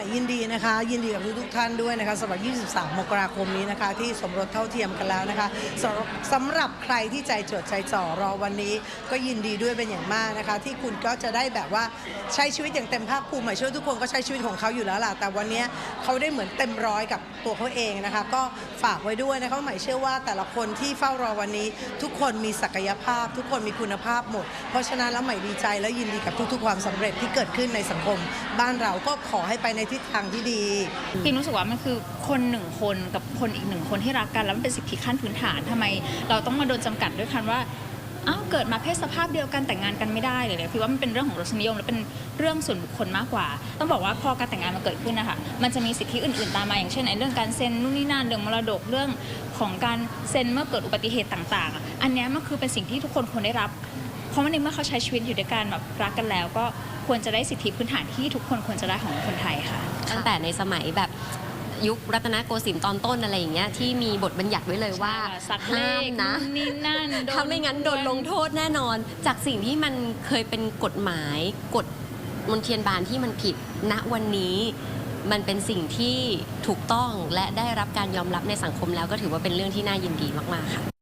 ม่ยินดีนะคะ ยินดีกับทุกๆท่านด้วยนะคะสำหรับ 23 มกราคมนี้นะคะ ที่สมรสเท่าเทียมกันแล้วนะคะสำหรับสำหรับใครที่ใจจดใจจ่อรอวันนี้ ก็ยินดีด้วยเป็นอย่างมากนะคะ ที่คุณก็จะได้แบบว่าใช้ชีวิตอย่างเต็มภาคภูมิหมายเชื่อว่าทุกคนก็ใช้ชีวิตของเขาอยู่แล้วล่ะแต่วันนี้เขาได้เหมือนเต็มร้อยกับตัวเขาเองนะคะ ก็ฝากไว้ด้วยนะคะหมายเชื่อว่าแต่ละคนที่เฝ้ารอวันนี้ ทุกคนมีศักยภาพ ทุกคนมีคุณภาพหมด เพราะฉะนั้นแล้วหม่ดีใจและยินดีกับทุกๆ ความสำเร็จที่เกิดขึ้นในสังคม บ้านเราก็ขอให้ไปในทิศทางที่ดีพี่รู้สึกว่ามันคือคนหนึ่งคนกับคนอีกหนึ่งคนที่รักกันแล้วมันเป็นสิทธิขั้นพื้นฐานทำไม เราต้องมาโดนจำกัดด้วยคันว่าอ้าวเกิดมาเพศสภาพเดียวกันแต่งงานกันไม่ได้เลยเนี่ยพี่ว่ามันเป็นเรื่องของรสนิยมและเป็นเรื่องส่วนบุคคลมากกว่า ต้องบอกว่าพอการแต่งงานมันเกิดขึ้นนะคะมันจะมีสิทธิอื่นๆตามมาอย่างเช่นไอ้เรื่องการเซ็นนู่นนี่นั่นเรื่องมรดกเรื่องของการเซ็นเมื่อเกิดอุบัติเหตุต่าง ๆ อันนี้มันคือเป็นสิ่งที่ทุกคนควรได้รับ เพราะว่าในเมื่อเขาใช้ชีวิตอยู่ด้วยกันแบบรักกันแล้ว ก็ควรจะได้สิทธิพื้นฐานที่ทุกคนควรจะได้ของคนไทยค่ะ ตั้งแต่ในสมัยแบบยุครัตนโกสินทร์ตอนต้นอะไรอย่างเงี้ยที่มีบทบัญญัติไว้เลยว่าสักเลห้ามขนะนู่นนี่นั่นโดถ้าไม่งั้นโดนลงโทษแน่นอน จากสิ่งที่มันเคยเป็นกฎหมายกฎมนเทียนบานที่มันผิดณวันนี้ มันเป็นสิ่งที่ถูกต้องและได้รับการยอมรับในสังคมแล้วก็ถือว่าเป็นเรื่องที่น่ายินดีมาก ๆ ค่ะ